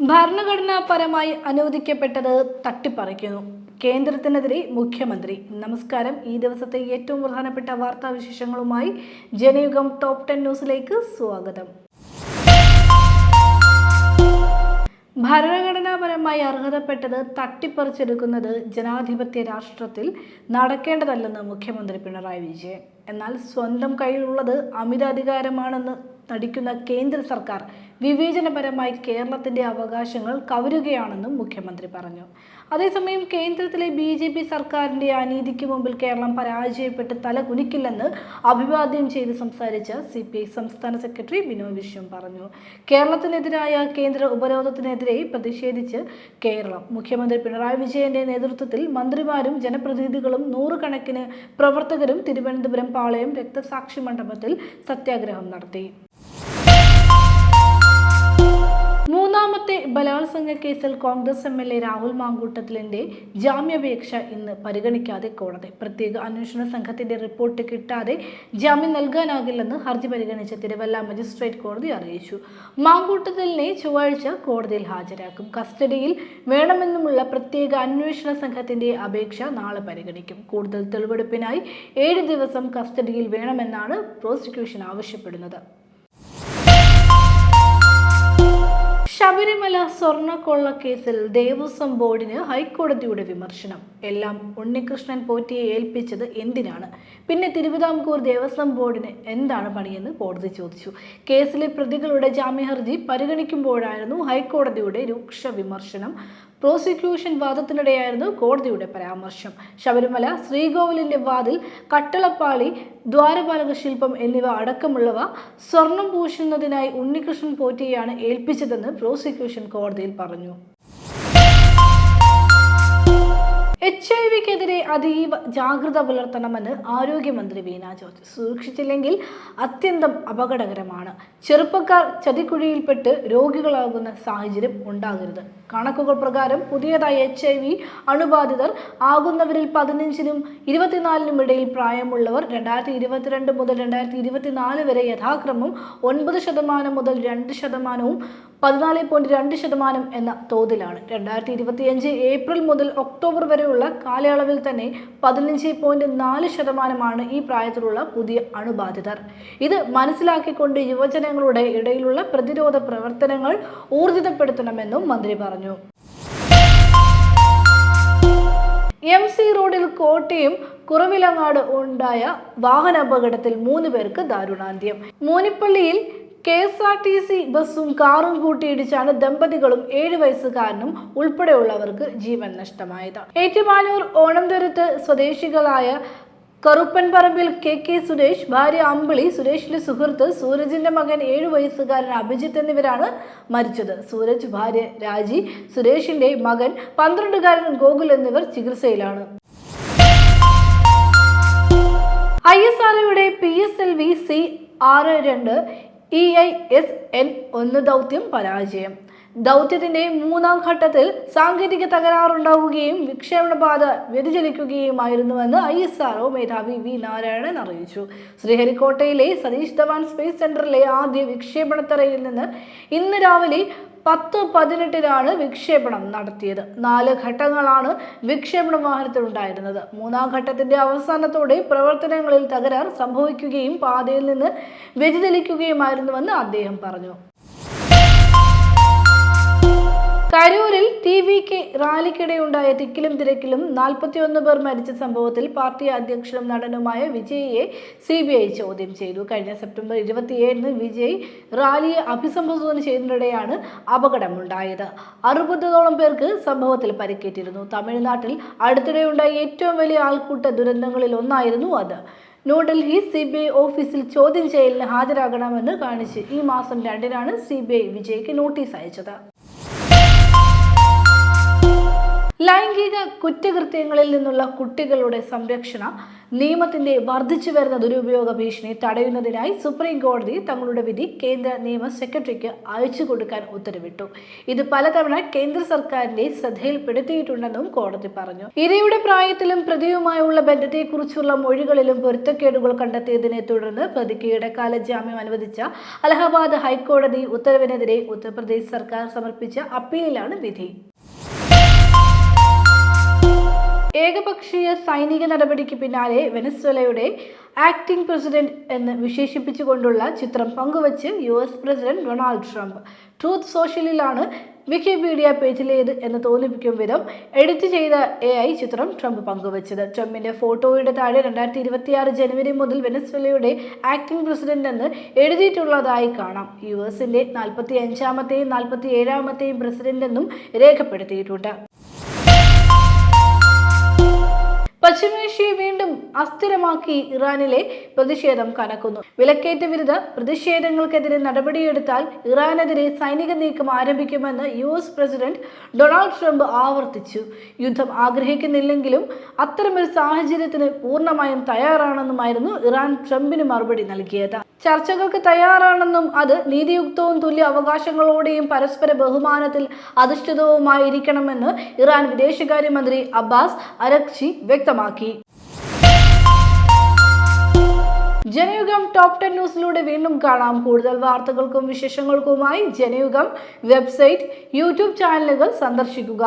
ഭരണഘടനാപരമായി അനുവദിക്കപ്പെട്ടത് തട്ടിപ്പറിക്കുന്നു. കേന്ദ്രത്തിനെതിരെ മുഖ്യമന്ത്രി. നമസ്കാരം. ഈ ദിവസത്തെ ഏറ്റവും പ്രധാനപ്പെട്ട വാർത്താവിശേഷങ്ങളുമായി ജനയുഗം ടോപ്പ് ടെൻ ന്യൂസിലേക്ക് സ്വാഗതം. ഭരണഘടനാപരമായി അർഹതപ്പെട്ടത് തട്ടിപ്പറിച്ചെടുക്കുന്നത് ജനാധിപത്യ രാഷ്ട്രത്തിൽ നടക്കേണ്ടതല്ലെന്ന് മുഖ്യമന്ത്രി പിണറായി വിജയൻ. എന്നാൽ സ്വന്തം കയ്യിലുള്ളത് അമിത അധികാരമാണെന്ന് നടിക്കുന്ന കേന്ദ്ര സർക്കാർ വിവേചനപരമായി കേരളത്തിന്റെ അവകാശങ്ങൾ കവരുകയാണെന്നും മുഖ്യമന്ത്രി പറഞ്ഞു. അതേസമയം കേന്ദ്രത്തിലെ ബി ജെ പി സർക്കാരിന്റെ അനീതിക്ക് മുമ്പിൽ കേരളം പരാജയപ്പെട്ട് തല കുനിക്കില്ലെന്ന് അഭിവാദ്യം ചെയ്ത് സംസാരിച്ച സി പി ഐ സംസ്ഥാന സെക്രട്ടറി ബിനോയ് വിശ്വം പറഞ്ഞു. കേരളത്തിനെതിരായ കേന്ദ്ര ഉപരോധത്തിനെതിരെ പ്രതിഷേധിച്ച് കേരളം. മുഖ്യമന്ത്രി പിണറായി വിജയന്റെ നേതൃത്വത്തിൽ മന്ത്രിമാരും ജനപ്രതിനിധികളും നൂറുകണക്കിന് പ്രവർത്തകരും തിരുവനന്തപുരം പാളയം രക്തസാക്ഷി മണ്ഡപത്തിൽ സത്യാഗ്രഹം നടത്തി. മൂന്നാമത്തെ ബലാത്സംഗ കേസിൽ Congress M L A Rahul മാങ്കൂട്ടത്തിലിന്റെ ജാമ്യാപേക്ഷ ഇന്ന് പരിഗണിക്കാതെ കോടതി. പ്രത്യേക അന്വേഷണ സംഘത്തിന്റെ റിപ്പോർട്ട് കിട്ടാതെ ജാമ്യം നൽകാനാകില്ലെന്ന് ഹർജി പരിഗണിച്ച തിരുവല്ല മജിസ്ട്രേറ്റ് കോടതി അറിയിച്ചു. മാങ്കൂട്ടത്തിലിനെ ചൊവ്വാഴ്ച കോടതിയിൽ ഹാജരാക്കും. കസ്റ്റഡിയിൽ വേണമെന്നുമുള്ള പ്രത്യേക അന്വേഷണ സംഘത്തിന്റെ അപേക്ഷ നാളെ പരിഗണിക്കും. കൂടുതൽ തെളിവെടുപ്പിനായി ഏഴ് ദിവസം കസ്റ്റഡിയിൽ വേണമെന്നാണ് പ്രോസിക്യൂഷൻ ആവശ്യപ്പെടുന്നത്. ശബരിമല സ്വർണക്കൊള്ള കേസിൽ ദേവസ്വം ബോർഡിന് ഹൈക്കോടതിയുടെ വിമർശനം. എല്ലാം ഉണ്ണികൃഷ്ണൻ പോറ്റിയെ ഏൽപ്പിച്ചത് എന്തിനാണ്? പിന്നെ തിരുവിതാംകൂർ ദേവസ്വം ബോർഡിന് എന്താണ് പണിയെന്ന് കോടതി ചോദിച്ചു. കേസിലെ പ്രതികളുടെ ജാമ്യഹർജി പരിഗണിക്കുമ്പോഴായിരുന്നു ഹൈക്കോടതിയുടെ രൂക്ഷ വിമർശനം. പ്രോസിക്യൂഷൻ വാദത്തിനിടെയായിരുന്നു കോടതിയുടെ പരാമർശം. ശബരിമല ശ്രീകോവിലിന്റെ വാതിൽ കട്ടളപ്പാളി ദ്വാരപാലക ശില്പം എന്നിവ അടക്കമുള്ളവ സ്വർണം പൂശുന്നതിനായി ഉണ്ണികൃഷ്ണൻ പോറ്റിയാണ് ഏൽപ്പിച്ചതെന്ന് പ്രോസിക്യൂഷൻ കോടതിയിൽ പറഞ്ഞു. എച്ച് ഐ വിക്കെതിരെ അതീവ ജാഗ്രത പുലർത്തണമെന്ന് ആരോഗ്യമന്ത്രി വീണ ജോർജ്. സൂക്ഷിച്ചില്ലെങ്കിൽ അത്യന്തം അപകടകരമാണ്. ചെറുപ്പക്കാർ ചതിക്കുഴിയിൽപ്പെട്ട് രോഗികളാകുന്ന സാഹചര്യം ഉണ്ടാകരുത്. കണക്കുകൾ പ്രകാരം പുതിയതായി എച്ച് ഐ വി അണുബാധിതർ ആകുന്നവരിൽ പതിനഞ്ചിനും ഇരുപത്തിനാലിനും ഇടയിൽ പ്രായമുള്ളവർ രണ്ടായിരത്തി ഇരുപത്തിരണ്ട് മുതൽ രണ്ടായിരത്തി ഇരുപത്തിനാല് വരെ യഥാക്രമം ഒൻപത് ശതമാനം മുതൽ രണ്ട് ശതമാനവും പതിനാല് പോയിന്റ് രണ്ട് ശതമാനം എന്ന തോതിലാണ്. രണ്ടായിരത്തി ഇരുപത്തിയഞ്ച് ഏപ്രിൽ മുതൽ ഒക്ടോബർ വരെയുള്ള കാലയളവിൽ തന്നെ പതിനഞ്ച് പോയിന്റ് നാല് ശതമാനമാണ് ഈ പ്രായത്തിലുള്ള പുതിയ അണുബാധിതർ. ഇത് മനസ്സിലാക്കിക്കൊണ്ട് യുവജനങ്ങളുടെ ഇടയിലുള്ള പ്രതിരോധ പ്രവർത്തനങ്ങൾ ഊർജിതപ്പെടുത്തണമെന്നും മന്ത്രി പറഞ്ഞു. എം സി റോഡിൽ കോട്ടയം കുറവിലങ്ങാട് ഉണ്ടായ വാഹനാപകടത്തിൽ മൂന്ന് പേർക്ക് ദാരുണാന്ത്യം. മൂനിപ്പള്ളിയിൽ K S R T C ബസ്സും കാറും കൂട്ടിയിടിച്ചാണ് ദമ്പതികളും ഏഴ് വയസ്സുകാരനും ഉൾപ്പെടെയുള്ളവർക്ക് ജീവൻ നഷ്ടമായത്. ഏറ്റുമാനൂർ ഓണംതുരത്ത് സ്വദേശികളായ കറുപ്പൻപറമ്പിൽ കെ കെ സുരേഷ് ഭാര്യ അമ്പിളി സുരേഷിന്റെ സുഹൃത്ത് സൂരജിന്റെ മകൻ ഏഴു വയസ്സുകാരൻ അഭിജിത്ത് എന്നിവരാണ് മരിച്ചത്. സൂരജ് ഭാര്യ രാജി സുരേഷിന്റെ മകൻ പന്ത്രണ്ടുകാരൻ ഗോകുൽ എന്നിവർ ചികിത്സയിലാണ്. I S ആർഒയുടെ P S L V C ആറ് രണ്ട് ഇ ഐ എസ് എൻ ഒന്ന് ദൗത്യം പരാജയം. ദൗത്യത്തിന്റെ മൂന്നാം ഘട്ടത്തിൽ സാങ്കേതിക തകരാറുണ്ടാവുകയും വിക്ഷേപണ പാത വ്യതിചലിക്കുകയുമായിരുന്നുവെന്ന് ഐ എസ് ആർഒ മേധാവി വി നാരായണൻ അറിയിച്ചു. ശ്രീഹരിക്കോട്ടയിലെ സതീഷ് ധവാൻ സ്പേസ് സെന്ററിലെ ആദ്യ വിക്ഷേപണത്തറയിൽ നിന്ന് ഇന്ന് രാവിലെ പത്ത് പതിനെട്ടിനാണ് വിക്ഷേപണം നടത്തിയത്. നാല് ഘട്ടങ്ങളാണ് വിക്ഷേപണ വാഹനത്തിൽ ഉണ്ടായിരുന്നത്. മൂന്നാം ഘട്ടത്തിന്റെ അവസാനത്തോടെ പ്രവർത്തനങ്ങളിൽ തകരാർ സംഭവിക്കുകയും പാതയിൽ നിന്ന് വ്യതിചലിക്കുകയുമായിരുന്നുവെന്ന് അദ്ദേഹം പറഞ്ഞു. കരൂരിൽ ടി വി കെ റാലിക്കിടെയുണ്ടായ തിക്കിലും തിരക്കിലും നാൽപ്പത്തിയൊന്ന് പേർ മരിച്ച സംഭവത്തിൽ പാർട്ടി അധ്യക്ഷനും നടനുമായ വിജയിയെ സി ബി ഐ ചോദ്യം ചെയ്തു. കഴിഞ്ഞ സെപ്റ്റംബർ ഇരുപത്തിയേഴിന് വിജയ് റാലിയെ അഭിസംബോധന ചെയ്യുന്നതിനിടെയാണ് അപകടമുണ്ടായത്. അറുപതോളം പേർക്ക് സംഭവത്തിൽ പരിക്കേറ്റിരുന്നു. തമിഴ്നാട്ടിൽ അടുത്തിടെയുണ്ടായ ഏറ്റവും വലിയ ആൾക്കൂട്ട ദുരന്തങ്ങളിൽ ഒന്നായിരുന്നു അത്. ന്യൂഡൽഹി സി ബി ഐ ഓഫീസിൽ ചോദ്യം ചെയ്യലിന് ഹാജരാകണമെന്ന് കാണിച്ച് ഈ മാസം രണ്ടിനാണ് സി ബി ഐ വിജയ്ക്ക് നോട്ടീസ് അയച്ചത്. ലൈംഗിക കുറ്റകൃത്യങ്ങളിൽ നിന്നുള്ള കുട്ടികളുടെ സംരക്ഷണ നിയമത്തിന്റെ വർദ്ധിച്ചു വരുന്ന ദുരുപയോഗ ഭീഷണി തടയുന്നതിനായി സുപ്രീം കോടതി തങ്ങളുടെ വിധി കേന്ദ്ര നിയമ സെക്രട്ടറിക്ക് അയച്ചു കൊടുക്കാൻ ഉത്തരവിട്ടു. ഇത് പലതവണ കേന്ദ്ര സർക്കാരിന്റെ ശ്രദ്ധയിൽപ്പെടുത്തിയിട്ടുണ്ടെന്നും കോടതി പറഞ്ഞു. ഇരയുടെ പ്രായത്തിലും പ്രതിയുമായുള്ള ബന്ധത്തെക്കുറിച്ചുള്ള മൊഴികളിലും പൊരുത്തക്കേടുകൾ കണ്ടെത്തിയതിനെ തുടർന്ന് പ്രതിക്ക് ഇടക്കാല ജാമ്യം അനുവദിച്ച അലഹബാദ് ഹൈക്കോടതി ഉത്തരവിനെതിരെ ഉത്തർപ്രദേശ് സർക്കാർ സമർപ്പിച്ച അപ്പീലിലാണ് വിധി. ഏകപക്ഷീയ സൈനിക നടപടിക്ക് പിന്നാലെ വെനസ്വലയുടെ ആക്ടിംഗ് പ്രസിഡന്റ് എന്ന് വിശേഷിപ്പിച്ചുകൊണ്ടുള്ള ചിത്രം പങ്കുവച്ച് U S president Donald Trump. Truth സോഷ്യലിലാണ് Wikipedia പേജിലേത് എന്ന് തോന്നിപ്പിക്കും വിധം എഡിറ്റ് ചെയ്ത എ ഐ ചിത്രം ട്രംപ് പങ്കുവച്ചത്. ട്രംപിന്റെ ഫോട്ടോയുടെ താഴെ രണ്ടായിരത്തി ഇരുപത്തിയാറ് ജനുവരി മുതൽ വെനസ്വലയുടെ ആക്ടിംഗ് പ്രസിഡന്റ് എന്ന് എഴുതിയിട്ടുള്ളതായി കാണാം. യു എസിന്റെ നാൽപ്പത്തി അഞ്ചാമത്തെയും നാൽപ്പത്തി ഏഴാമത്തെയും പ്രസിഡന്റ് എന്നും രേഖപ്പെടുത്തിയിട്ടുണ്ട്. പശ്ചിമേഷ്യയെ വീണ്ടും അസ്ഥിരമാക്കി ഇറാനിലെ പ്രതിഷേധം കനക്കുന്നു. വിലക്കയറ്റ വിരുദ്ധ പ്രതിഷേധങ്ങൾക്കെതിരെ നടപടിയെടുത്താൽ ഇറാനെതിരെ സൈനിക നീക്കം ആരംഭിക്കുമെന്ന് U S president Donald Trump ആവർത്തിച്ചു. യുദ്ധം ആഗ്രഹിക്കുന്നില്ലെങ്കിലും അത്തരമൊരു സാഹചര്യത്തിന് പൂർണമായും തയ്യാറാണെന്നുമായിരുന്നു ഇറാൻ ട്രംപിന് മറുപടി നൽകിയത്. ചർച്ചകൾക്ക് തയ്യാറാണെന്നും അത് നീതിയുക്തവും തുല്യ അവകാശങ്ങളോടെയും പരസ്പര ബഹുമാനത്തിൽ അധിഷ്ഠിതവുമായിരിക്കണമെന്ന് ഇറാൻ വിദേശകാര്യമന്ത്രി അബ്ബാസ് അരക്ചി വ്യക്തമാക്കി. ജനയുഗം ടോപ്പ് ടെൻ ന്യൂസിലൂടെ വീണ്ടും കാണാം. കൂടുതൽ വാർത്തകൾക്കും വിശേഷങ്ങൾക്കുമായി ജനയുഗം വെബ്സൈറ്റ് യൂട്യൂബ് ചാനലുകൾ സന്ദർശിക്കുക.